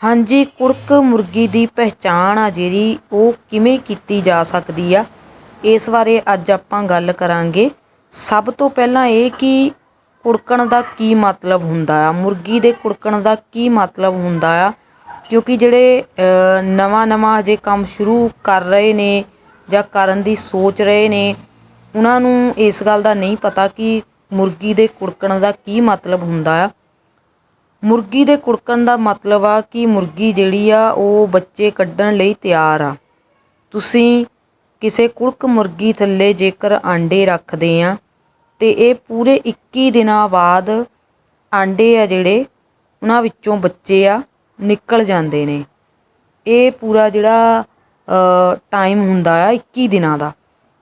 ਹਾਂਜੀ, ਕੁੜਕ ਮੁਰਗੀ ਦੀ ਪਹਿਚਾਣ ਆ ਜਿਹੜੀ ਉਹ ਕਿਵੇਂ ਕੀਤੀ ਜਾ ਸਕਦੀ ਆ? ਇਸ ਬਾਰੇ ਅੱਜ ਆਪਾਂ ਗੱਲ ਕਰਾਂਗੇ। ਸਭ ਤੋਂ ਪਹਿਲਾਂ ਇਹ ਕਿ ਕੁੜਕਣ ਦਾ ਕੀ ਮਤਲਬ ਹੁੰਦਾ ਆ? ਮੁਰਗੀ ਦੇ ਕੁੜਕਣ ਦਾ ਕੀ ਮਤਲਬ ਹੁੰਦਾ ਆ? ਕਿਉਂਕਿ ਜਿਹੜੇ ਨਵਾਂ ਨਵਾਂ ਅਜੇ ਕੰਮ ਸ਼ੁਰੂ ਕਰ ਰਹੇ ਨੇ ਜਾਂ ਕਰਨ ਦੀ ਸੋਚ ਰਹੇ ਨੇ, ਉਹਨਾਂ ਨੂੰ ਇਸ ਗੱਲ ਦਾ ਨਹੀਂ ਪਤਾ ਕਿ ਮੁਰਗੀ ਦੇ ਕੁੜਕਣ ਦਾ ਕੀ ਮਤਲਬ ਹੁੰਦਾ ਆ। ਮੁਰਗੀ ਦੇ ਕੁੜਕਣ ਦਾ ਮਤਲਬ ਆ ਕਿ ਮੁਰਗੀ ਜਿਹੜੀ ਆ ਉਹ ਬੱਚੇ ਕੱਢਣ ਲਈ ਤਿਆਰ ਆ। ਤੁਸੀਂ ਕਿਸੇ ਕੁੜਕ ਮੁਰਗੀ ਥੱਲੇ ਜੇਕਰ ਆਂਡੇ ਰੱਖਦੇ ਆ, ਤੇ ਇਹ ਪੂਰੇ 21 ਦਿਨਾਂ ਬਾਅਦ ਆਂਡੇ ਆ ਜਿਹੜੇ, ਉਹਨਾਂ ਵਿੱਚੋਂ ਬੱਚੇ ਆ ਨਿਕਲ ਜਾਂਦੇ ਨੇ। ਇਹ ਪੂਰਾ ਜਿਹੜਾ ਟਾਈਮ ਹੁੰਦਾ ਆ 21 ਦਿਨਾਂ ਦਾ।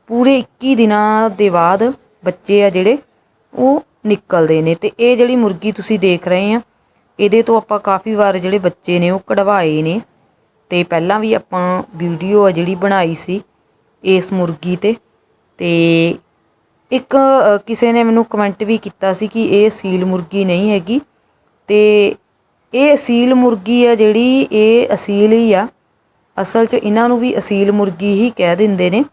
ਪੂਰੇ 21 ਦਿਨਾਂ ਦੇ ਬਾਅਦ ਬੱਚੇ ਆ ਜਿਹੜੇ, ਉਹ ਨਿਕਲਦੇ ਨੇ। ਤੇ ਇਹ ਜਿਹੜੀ ਮੁਰਗੀ ਤੁਸੀਂ ਦੇਖ ਰਹੇ ਆ ਇਹਦੇ ਤੋਂ ਆਪਾਂ ਕਾਫੀ ਵਾਰ ਜਿਹੜੇ ਬੱਚੇ ਨੇ ਉਹ ਕਢਵਾਏ ਨੇ ਤੇ ਪਹਿਲਾਂ ਵੀ ਆਪਾਂ ਵੀਡੀਓ ਆ ਜਿਹੜੀ ਬਣਾਈ ਸੀ ਇਸ ਮੁਰਗੀ ਤੇ ਤੇ ਇੱਕ ਕਿਸੇ ਨੇ ਮੈਨੂੰ ਕਮੈਂਟ ਵੀ ਕੀਤਾ ਸੀ ਕਿ ਇਹ ਸੀਲ ਮੁਰਗੀ ਨਹੀਂ ਹੈਗੀ ਤੇ ਇਹ ਅਸੀਲ ਮੁਰਗੀ ਆ ਜਿਹੜੀ ਇਹ ਅਸੀਲ ਹੀ ਆ, ਅਸਲ 'ਚ ਇਹਨਾਂ ਨੂੰ ਵੀ ਅਸੀਲ ਮੁਰਗੀ ਹੀ ਕਹਿ ਦਿੰਦੇ ਨੇ।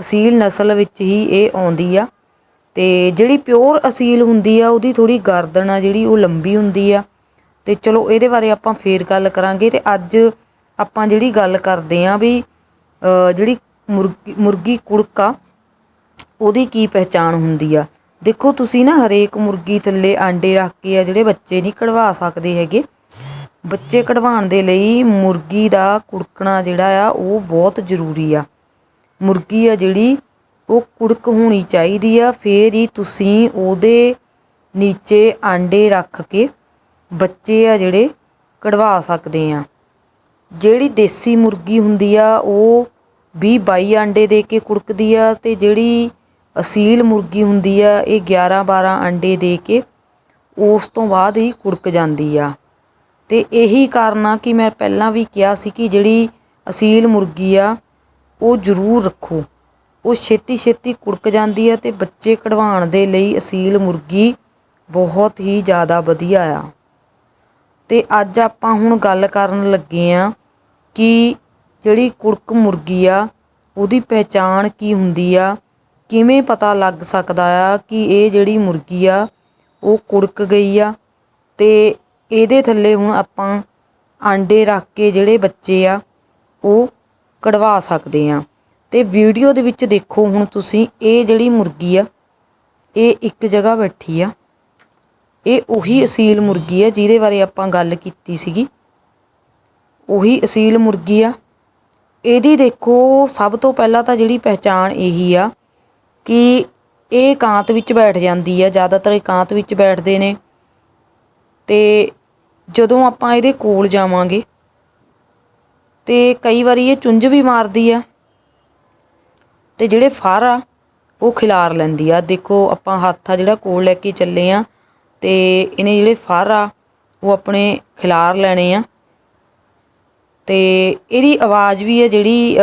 ਅਸੀਲ ਨਸਲ ਵਿੱਚ ਹੀ ਇਹ ਆਉਂਦੀ ਆ। ਤੇ ਜਿਹੜੀ ਪਿਓਰ ਅਸੀਲ ਹੁੰਦੀ ਆ, ਉਹਦੀ ਥੋੜੀ ਗਰਦਨ ਆ ਜਿਹੜੀ, ਉਹ ਲੰਬੀ ਹੁੰਦੀ ਆ। ਤੇ ਚਲੋ, ਇਹਦੇ ਬਾਰੇ ਆਪਾਂ ਫੇਰ ਗੱਲ ਕਰਾਂਗੇ। ਤੇ ਅੱਜ ਆਪਾਂ ਜਿਹੜੀ ਗੱਲ ਕਰਦੇ ਆ ਵੀ ਜਿਹੜੀ ਮੁਰਗੀ ਮੁਰਗੀ ਕੁੜਕਾ, ਉਹਦੀ ਕੀ ਪਹਿਚਾਣ ਹੁੰਦੀ ਆ? ਦੇਖੋ, ਤੁਸੀਂ ਨਾ ਹਰੇਕ ਮੁਰਗੀ ਥੱਲੇ ਆਂਡੇ ਰੱਖ ਕੇ ਆ, ਜਿਹੜੇ ਬੱਚੇ ਨਹੀਂ ਕਢਵਾ ਸਕਦੇ ਹੈਗੇ। ਬੱਚੇ ਕਢਵਾਉਣ ਦੇ ਲਈ ਮੁਰਗੀ ਦਾ ਕੁੜਕਣਾ ਜਿਹੜਾ ਆ, ਉਹ ਬਹੁਤ ਜ਼ਰੂਰੀ ਆ। ਮੁਰਗੀ ਆ ਜਿਹੜੀ ਉਹ ਕੁੜਕ ਹੋਣੀ ਚਾਹੀਦੀ ਆ, ਫਿਰ ਹੀ ਤੁਸੀਂ ਉਹਦੇ ਨੀਚੇ ਆਂਡੇ ਰੱਖ ਕੇ ਬੱਚੇ ਆ ਜਿਹੜੇ ਕਢਵਾ ਸਕਦੇ ਆ। ਜਿਹੜੀ ਦੇਸੀ ਮੁਰਗੀ ਹੁੰਦੀ ਆ, ਉਹ 20 22 ਆਂਡੇ ਦੇ ਕੇ ਕੁੜਕਦੀ ਆ ਤੇ ਜਿਹੜੀ ਅਸੀਲ ਮੁਰਗੀ ਹੁੰਦੀ ਆ, ਇਹ 11 12 ਆਂਡੇ ਦੇ ਕੇ ਉਸ ਤੋਂ ਬਾਅਦ ਹੀ ਕੁੜਕ ਜਾਂਦੀ ਆ। ਤੇ ਇਹੀ ਕਾਰਨ ਆ ਕਿ ਮੈਂ ਪਹਿਲਾਂ ਵੀ ਕਿਹਾ ਸੀ ਕਿ ਜਿਹੜੀ ਅਸੀਲ ਮੁਰਗੀ ਆ, ਉਹ ਜ਼ਰੂਰ ਰੱਖੋ। ਉਹ ਛੇਤੀ ਛੇਤੀ ਕੁੜਕ ਜਾਂਦੀ ਹੈ ਅਤੇ ਬੱਚੇ ਕਢਵਾਉਣ ਦੇ ਲਈ ਅਸੀਲ ਮੁਰਗੀ ਬਹੁਤ ਹੀ ਜ਼ਿਆਦਾ ਵਧੀਆ ਆ। ਅਤੇ ਅੱਜ ਆਪਾਂ ਹੁਣ ਗੱਲ ਕਰਨ ਲੱਗੇ ਹਾਂ ਕਿ ਜਿਹੜੀ ਕੁੜਕ ਮੁਰਗੀ ਆ, ਉਹਦੀ ਪਹਿਚਾਣ ਕੀ ਹੁੰਦੀ ਆ, ਕਿਵੇਂ ਪਤਾ ਲੱਗ ਸਕਦਾ ਆ ਕਿ ਇਹ ਜਿਹੜੀ ਮੁਰਗੀ ਆ, ਉਹ ਕੁੜਕ ਗਈ ਆ। ਅਤੇ ਇਹਦੇ ਥੱਲੇ ਹੁਣ ਆਪਾਂ ਆਂਡੇ ਰੱਖ ਕੇ ਜਿਹੜੇ ਬੱਚੇ ਆ, ਉਹ ਕਢਵਾ ਸਕਦੇ ਆ। ਤੇ ਵੀਡੀਓ ਦੇ ਵਿੱਚ ਦੇਖੋ ਹੁਣ ਤੁਸੀਂ, ਇਹ ਜਿਹੜੀ ਮੁਰਗੀ ਆ, ਇਹ ਇੱਕ ਜਗ੍ਹਾ ਬੈਠੀ ਆ। ਇਹ ਉਹੀ ਅਸੀਲ ਮੁਰਗੀ ਆ ਜਿਹਦੇ ਬਾਰੇ ਆਪਾਂ ਗੱਲ ਕੀਤੀ ਸੀਗੀ। ਉਹੀ ਅਸੀਲ ਮੁਰਗੀ ਆ। ਇਹਦੀ ਦੇਖੋ, ਸਭ ਤੋਂ ਪਹਿਲਾਂ ਤਾਂ ਜਿਹੜੀ ਪਹਿਚਾਣ ਇਹੀ ਆ ਕਿ ਇਹ ਕਾਂਤ ਵਿੱਚ ਬੈਠ ਜਾਂਦੀ ਆ, ਜ਼ਿਆਦਾਤਰ ਇਹ ਕਾਂਤ ਵਿੱਚ ਬੈਠਦੇ ਨੇ। ਤੇ ਜਦੋਂ ਆਪਾਂ ਇਹਦੇ ਕੋਲ ਜਾਵਾਂਗੇ, ਤੇ ਕਈ ਵਾਰੀ ਇਹ ਚੁੰਝ ਵੀ ਮਾਰਦੀ ਆ। ਤੇ ਜਿਹੜੇ ਫਰ ਆ ਉਹ ਖਿਲਾਰ ਲੈਂਦੀ ਆ। ਦੇਖੋ, ਆਪਾਂ ਹੱਥ ਆ ਜਿਹੜਾ ਕੋਲ ਲੈ ਕੇ ਚੱਲੇ ਆ ਤੇ ਇਹਨੇ ਜਿਹੜੇ ਫਰ ਆ ਉਹ ਆਪਣੇ ਖਿਲਾਰ ਲੈਣੇ ਆ। ਤੇ ਇਹਦੀ ਆਵਾਜ਼ ਵੀ ਹੈ ਜਿਹੜੀ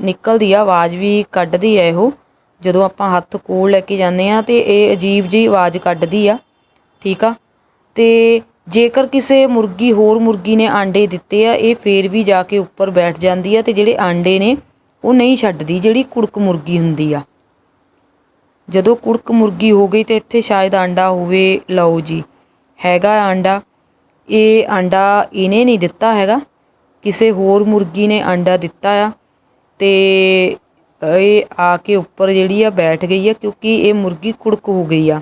ਨਿਕਲਦੀ ਆ, ਆਵਾਜ਼ ਵੀ ਕੱਢਦੀ ਹੈ ਇਹੋ। ਜਦੋਂ ਆਪਾਂ ਹੱਥ ਕੋਲ ਲੈ ਕੇ ਜਾਂਦੇ ਆ ਤੇ ਇਹ ਅਜੀਬ ਜੀ ਆਵਾਜ਼ ਕੱਢਦੀ ਆ, ਠੀਕ ਆ? ਤੇ ਜੇਕਰ ਕਿਸੇ ਮੁਰਗੀ, ਹੋਰ ਮੁਰਗੀ ਨੇ ਆਂਡੇ ਦਿੱਤੇ ਆ, ਇਹ ਫੇਰ ਵੀ ਜਾ ਕੇ ਉੱਪਰ ਬੈਠ ਜਾਂਦੀ ਆ ਤੇ ਜਿਹੜੇ ਆਂਡੇ ਨੇ ਉਹ ਨਹੀਂ ਛੱਡਦੀ, ਜਿਹੜੀ ਕੁੜਕ ਮੁਰਗੀ ਹੁੰਦੀ ਆ। ਜਦੋਂ ਕੁੜਕ ਮੁਰਗੀ ਹੋ ਗਈ ਤੇ ਇੱਥੇ ਸ਼ਾਇਦ ਆਂਡਾ ਹੋਵੇ, ਲਓ ਜੀ, ਹੈਗਾ ਆਂਡਾ। ਇਹ ਆਂਡਾ ਇਹਨੇ ਨਹੀਂ ਦਿੱਤਾ ਹੈਗਾ। ਕਿਸੇ ਹੋਰ ਮੁਰਗੀ ਨੇ ਆਂਡਾ ਦਿੱਤਾ ਆ। ਤੇ ਇਹ ਆ ਕੇ ਉੱਪਰ ਜਿਹੜੀ ਆ ਬੈਠ ਗਈ ਆ, ਕਿਉਂਕਿ ਇਹ ਮੁਰਗੀ ਕੁੜਕ ਹੋ ਗਈ ਆ।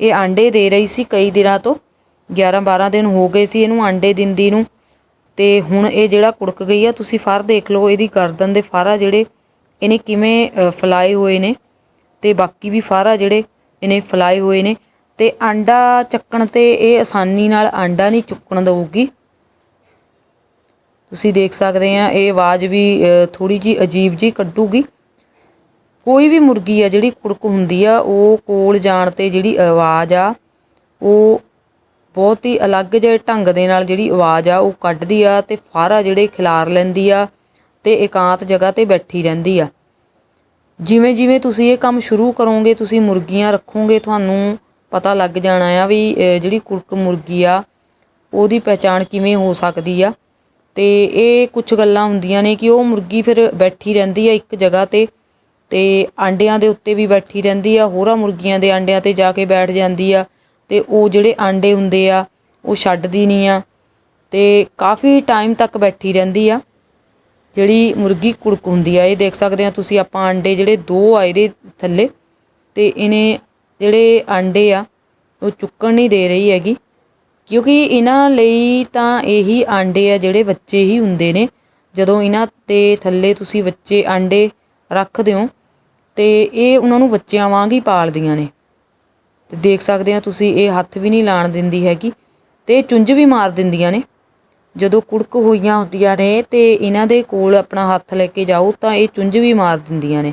ਇਹ ਆਂਡੇ ਦੇ ਰਹੀ ਸੀ ਕਈ ਦਿਨਾਂ ਤੋਂ। 11 12 ਦਿਨ ਹੋ ਗਏ ਸੀ ਇਹਨੂੰ ਆਂਡੇ ਦਿੰਦੀ ਨੂੰ। ਤੇ ਹੁਣ ਇਹ ਜਿਹੜਾ ਕੁੜਕ ਗਈ ਆ, ਤੁਸੀਂ ਫਰ ਦੇਖ ਲਓ, ਇਹਦੀ ਗਰਦਨ ਦੇ ਫਰ ਆ ਜਿਹੜੇ ਇਹਨੇ ਕਿਵੇਂ ਫਲਾਏ ਹੋਏ ਨੇ ਤੇ ਬਾਕੀ ਵੀ ਫਰ ਆ ਜਿਹੜੇ ਇਹਨੇ ਫਲਾਏ ਹੋਏ ਨੇ ਤੇ ਆਂਡਾ ਚੱਕਣ ਤੇ ਇਹ ਆਸਾਨੀ ਨਾਲ ਆਂਡਾ ਨਹੀਂ ਚੁੱਕਣ ਦਊਗੀ। ਤੁਸੀਂ ਦੇਖ ਸਕਦੇ ਆ, ਇਹ ਆਵਾਜ਼ ਵੀ ਥੋੜੀ ਜੀ ਅਜੀਬ ਜੀ ਕੱਢੂਗੀ। ਕੋਈ ਵੀ ਮੁਰਗੀ ਆ ਜਿਹੜੀ ਕੁੜਕ ਹੁੰਦੀ ਆ, ਉਹ ਕੋਲ ਜਾਣ ਤੇ ਜਿਹੜੀ ਆਵਾਜ਼ ਆ, ਉਹ ਬਹੁਤ ਹੀ ਅਲੱਗ ਜਿਹੇ ਢੰਗ ਦੇ ਨਾਲ ਜਿਹੜੀ ਆਵਾਜ਼ ਆ, ਉਹ ਕੱਢਦੀ ਆ ਤੇ ਫਾਰਾ ਜਿਹੜੇ ਖਿਲਾਰ ਲੈਂਦੀ ਆ ਤੇ ਇਕਾਂਤ ਜਗ੍ਹਾ ਤੇ ਬੈਠੀ ਰਹਿੰਦੀ ਆ। ਜਿਵੇਂ ਜਿਵੇਂ ਤੁਸੀਂ ਇਹ ਕੰਮ ਸ਼ੁਰੂ ਕਰੋਗੇ, ਤੁਸੀਂ ਮੁਰਗੀਆਂ ਰੱਖੋਗੇ, ਤੁਹਾਨੂੰ ਪਤਾ ਲੱਗ ਜਾਣਾ ਆ ਵੀ ਜਿਹੜੀ ਕੁੜਕ ਮੁਰਗੀ ਆ, ਉਹਦੀ ਪਹਿਚਾਣ ਕਿਵੇਂ ਹੋ ਸਕਦੀ ਆ। ਤੇ ਇਹ ਕੁਝ ਗੱਲਾਂ ਹੁੰਦੀਆਂ ਨੇ ਕਿ ਉਹ ਮੁਰਗੀ ਫਿਰ ਬੈਠੀ ਰਹਿੰਦੀ ਆ ਇੱਕ ਜਗ੍ਹਾ ਤੇ ਤੇ ਆਂਡਿਆਂ ਦੇ ਉੱਤੇ ਵੀ ਬੈਠੀ ਰਹਿੰਦੀ ਆ, ਹੋਰਾਂ ਮੁਰਗੀਆਂ ਦੇ ਆਂਡਿਆਂ ਤੇ ਜਾ ਕੇ ਬੈਠ ਜਾਂਦੀ ਆ। ਅਤੇ ਉਹ ਜਿਹੜੇ ਆਂਡੇ ਹੁੰਦੇ ਆ, ਉਹ ਛੱਡਦੀ ਨਹੀਂ ਆ ਅਤੇ ਕਾਫੀ ਟਾਈਮ ਤੱਕ ਬੈਠੀ ਰਹਿੰਦੀ ਆ। ਜਿਹੜੀ ਮੁਰਗੀ ਕੁੜਕ ਹੁੰਦੀ ਆ, ਇਹ ਦੇਖ ਸਕਦੇ ਆ ਤੁਸੀਂ ਆਪਾਂ ਆਂਡੇ ਜਿਹੜੇ ਦੋ ਆ ਇਹਦੇ ਥੱਲੇ ਅਤੇ ਇਹਨੇ ਜਿਹੜੇ ਆਂਡੇ ਆ, ਉਹ ਚੁੱਕਣ ਨਹੀਂ ਦੇ ਰਹੀ ਹੈਗੀ। ਕਿਉਂਕਿ ਇਹਨਾਂ ਲਈ ਤਾਂ ਇਹੀ ਆਂਡੇ ਆ ਜਿਹੜੇ ਬੱਚੇ ਹੀ ਹੁੰਦੇ ਨੇ। ਜਦੋਂ ਇਹਨਾਂ ਤੇ ਥੱਲੇ ਤੁਸੀਂ ਬੱਚੇ ਆਂਡੇ ਰੱਖਦੇ ਹੋ ਤੇ ਇਹ ਉਹਨਾਂ ਨੂੰ ਬੱਚਿਆਂ ਵਾਂਗ ਹੀ ਪਾਲਦੀਆਂ ਨੇ। ਤੇ ਦੇਖ ਸਕਦੇ ਆ ਤੁਸੀਂ, ਇਹ ਹੱਥ ਵੀ ਨਹੀਂ ਲਾਣ ਦਿੰਦੀ ਹੈਗੀ ਤੇ ਇਹ ਚੁੰਝ ਵੀ ਮਾਰ ਦਿੰਦੀਆਂ ਨੇ। ਜਦੋਂ ਕੁੜਕ ਹੋਈਆਂ ਹੁੰਦੀਆਂ ਨੇ ਤੇ ਇਹਨਾਂ ਦੇ ਕੋਲ ਆਪਣਾ ਹੱਥ ਲੈ ਕੇ ਜਾਓ ਤਾਂ ਇਹ ਚੁੰਝ ਵੀ ਮਾਰ ਦਿੰਦੀਆਂ ਨੇ।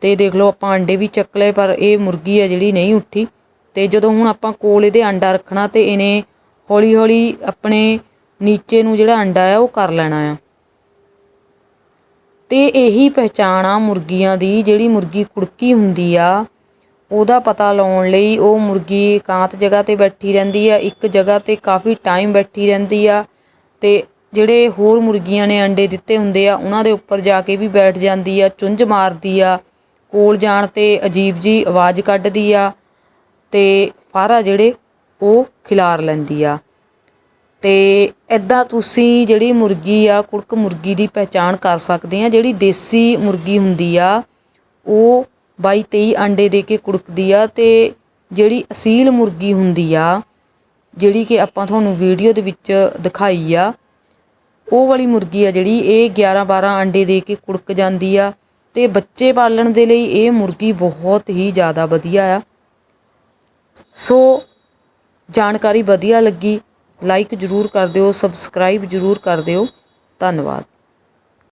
ਤੇ ਦੇਖ ਲਓ ਆਪਾਂ ਅੰਡੇ ਵੀ ਚੱਕ ਲਏ, ਪਰ ਇਹ ਮੁਰਗੀ ਆ ਜਿਹੜੀ ਨਹੀਂ ਉੱਠੀ। ਤੇ ਜਦੋਂ ਹੁਣ ਆਪਾਂ ਕੋਲ ਇਹਦੇ ਅੰਡਾ ਰੱਖਣਾ ਤੇ ਇਹਨੇ ਹੌਲੀ ਹੌਲੀ ਆਪਣੇ ਨੀਚੇ ਨੂੰ ਜਿਹੜਾ ਅੰਡਾ ਆ ਉਹ ਕਰ ਲੈਣਾ ਆ। ਤੇ ਇਹੀ ਪਹਿਚਾਣ ਆ ਮੁਰਗੀਆਂ ਦੀ, ਜਿਹੜੀ ਮੁਰਗੀ ਕੁੜਕੀ ਹੁੰਦੀ ਆ ਉਹਦਾ ਪਤਾ ਲਾਉਣ ਲਈ ਉਹ ਮੁਰਗੀ ਇਕਾਂਤ ਜਗ੍ਹਾ ਤੇ ਬੈਠੀ ਰਹਿੰਦੀ ਆ, ਇੱਕ ਜਗ੍ਹਾ ਤੇ ਕਾਫੀ ਟਾਈਮ ਬੈਠੀ ਰਹਿੰਦੀ ਆ ਅਤੇ ਜਿਹੜੇ ਹੋਰ ਮੁਰਗੀਆਂ ਨੇ ਅੰਡੇ ਦਿੱਤੇ ਹੁੰਦੇ ਆ, ਉਹਨਾਂ ਦੇ ਉੱਪਰ ਜਾ ਕੇ ਵੀ ਬੈਠ ਜਾਂਦੀ ਆ, ਚੁੰਝ ਮਾਰਦੀ ਆ, ਕੋਲ ਜਾਣ ਤੇ ਅਜੀਬ ਜਿਹੀ ਆਵਾਜ਼ ਕੱਢਦੀ ਆ ਅਤੇ ਤੇ ਆ ਜਿਹੜੇ ਉਹ ਖਿਲਾਰ ਲੈਂਦੀ ਆ। ਅਤੇ ਇੱਦਾਂ ਤੁਸੀਂ ਜਿਹੜੀ ਮੁਰਗੀ ਆ, ਕੁੜਕ ਮੁਰਗੀ ਦੀ ਪਹਿਚਾਣ ਕਰ ਸਕਦੇ ਆ, ਜਿਹੜੀ ਦੇਸੀ ਮੁਰਗੀ ਹੁੰਦੀ ਆ, ਉਹ ਬਾਈ 23 ਅੰਡੇ ਦੇ ਕੇ ਕੁੜਕਦੀ ਆ ਤੇ ਜਿਹੜੀ ਅਸੀਲ ਮੁਰਗੀ ਹੁੰਦੀ ਆ, ਜਿਹੜੀ ਕਿ ਆਪਾਂ ਤੁਹਾਨੂੰ ਵੀਡੀਓ ਦੇ ਵਿੱਚ ਦਿਖਾਈ ਆ, ਉਹ ਵਾਲੀ ਮੁਰਗੀ ਆ ਜਿਹੜੀ, ਇਹ 11 12 ਅੰਡੇ ਦੇ ਕੇ ਕੁੜਕ ਜਾਂਦੀ ਆ ਤੇ ਬੱਚੇ ਪਾਲਣ ਦੇ ਲਈ ਇਹ ਮੁਰਗੀ ਬਹੁਤ ਹੀ ਜ਼ਿਆਦਾ ਵਧੀਆ ਆ। ਸੋ ਜਾਣਕਾਰੀ ਵਧੀਆ ਲੱਗੀ ਲਾਈਕ ਜਰੂਰ ਕਰ ਦਿਓ ਸਬਸਕ੍ਰਾਈਬ ਜਰੂਰ ਕਰ ਦਿਓ, ਧੰਨਵਾਦ।